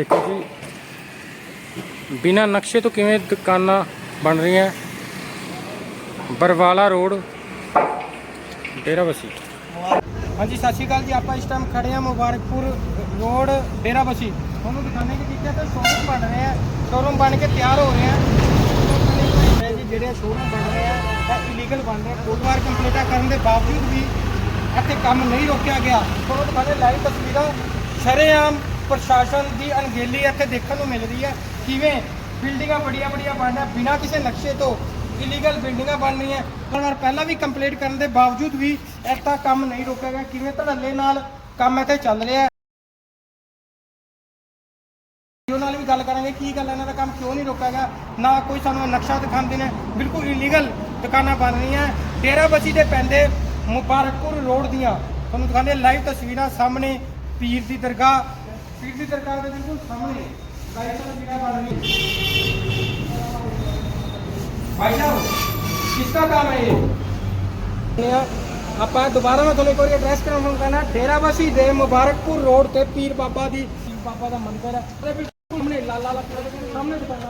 ਦੇਖੋ ਜੀ, ਬਿਨਾ ਨਕਸ਼ੇ ਤੋਂ ਕਿਵੇਂ ਦੁਕਾਨਾਂ ਬਣ ਰਹੀਆਂ? ਬਰਵਾਲਾ ਰੋਡ, ਡੇਰਾਬੱਸੀ। ਹਾਂਜੀ, ਸਤਿ ਸ਼੍ਰੀ ਅਕਾਲ ਜੀ, ਆਪਾਂ ਇਸ ਟਾਈਮ ਖੜੇ ਆ ਮੁਬਾਰਕਪੁਰ ਰੋਡ, ਡੇਰਾਬੱਸੀ। ਤੁਹਾਨੂੰ ਦਿਖਾਣੇ ਕਿ ਕਿੱਥੇ ਤੇ ਸ਼ੋਰੂਮ ਬਣ ਰਹੇ ਆ ਸ਼ੋਰੂਮ ਬਣ ਕੇ ਤਿਆਰ ਹੋ ਰਹੇ ਆ ਇਹ ਜੀ, ਜਿਹੜੇ ਸ਼ੋਰੂਮ ਬਣ ਰਹੇ ਆ ਤਾਂ ਇਲੀਗਲ ਬਣ ਰਹੇ ਕੋਡ ਵਾਰ ਕੰਪਲੀਟਾ ਕਰਨ ਦੇ ਬਾਵਜੂਦ ਵੀ ਇੱਥੇ ਕੰਮ ਨਹੀਂ ਰੋਕਿਆ ਗਿਆ। ਤੁਹਾਨੂੰ ਦਿਖਾਣੇ ਲਾਈਵ ਤਸਵੀਰਾਂ। ਸ਼ਰੇਆਮ ਪ੍ਰਸ਼ਾਸਨ ਦੀ ਅਣਗਹਿਲੀ ਇੱਥੇ ਦੇਖਣ ਨੂੰ ਮਿਲ ਰਹੀ ਹੈ। ਕਿਵੇਂ ਬਿਲਡਿੰਗਾਂ ਬੜੀਆਂ ਬੜੀਆਂ ਬਣ ਰਹੀਆਂ, ਬਿਨਾਂ ਕਿਸੇ ਨਕਸ਼ੇ ਤੋਂ ਇਲੀਗਲ ਬਿਲਡਿੰਗਾਂ ਬਣ ਰਹੀਆਂ। ਕਈ ਵਾਰ ਪਹਿਲਾਂ ਵੀ ਕੰਪਲੀਟ ਕਰਨ ਦੇ ਬਾਵਜੂਦ ਵੀ ਇੱਥੇ ਕੰਮ ਨਹੀਂ ਰੋਕਿਆ ਗਿਆ। ਕਿਵੇਂ ਧੜੱਲੇ ਨਾਲ ਕੰਮ ਇੱਥੇ ਚੱਲ ਰਿਹਾ ਹੈ? ਨਾਲ ਵੀ ਗੱਲ ਕਰਾਂਗੇ, ਕੀ ਗੱਲ ਇਹਨਾਂ ਦਾ ਕੰਮ ਕਿਉਂ ਨਹੀਂ ਰੋਕਿਆ ਗਿਆ? ਨਾ ਕੋਈ ਸਾਨੂੰ ਨਕਸ਼ਾ ਦਿਖਾਉਂਦੇ ਨੇ। ਬਿਲਕੁਲ ਇਲੀਗਲ ਦੁਕਾਨਾਂ ਬਣ ਰਹੀਆਂ। ਡੇਰਾਬੱਸੀ ਦੇ ਪੈਂਦੇ ਮੁਬਾਰਕਪੁਰ ਰੋਡ ਦੀਆਂ ਤੁਹਾਨੂੰ ਦਿਖਾਉਂਦੇ ਲਾਈਵ ਤਸਵੀਰਾਂ ਸਾਹਮਣੇ ਪੀਰ ਦੀ ਦਰਗਾਹ। सरकार के बिल्कुल सामने भाई साहब, किसका काम है ये? आप दोबारा मैं थोड़े कोई एड्रेस करना कहना डेराबसी दे मुबारकपुर रोड से पीर बाबा दी शिव बाबा का मंदिर है। बिल्कुल हमने लाला सामने दुकाना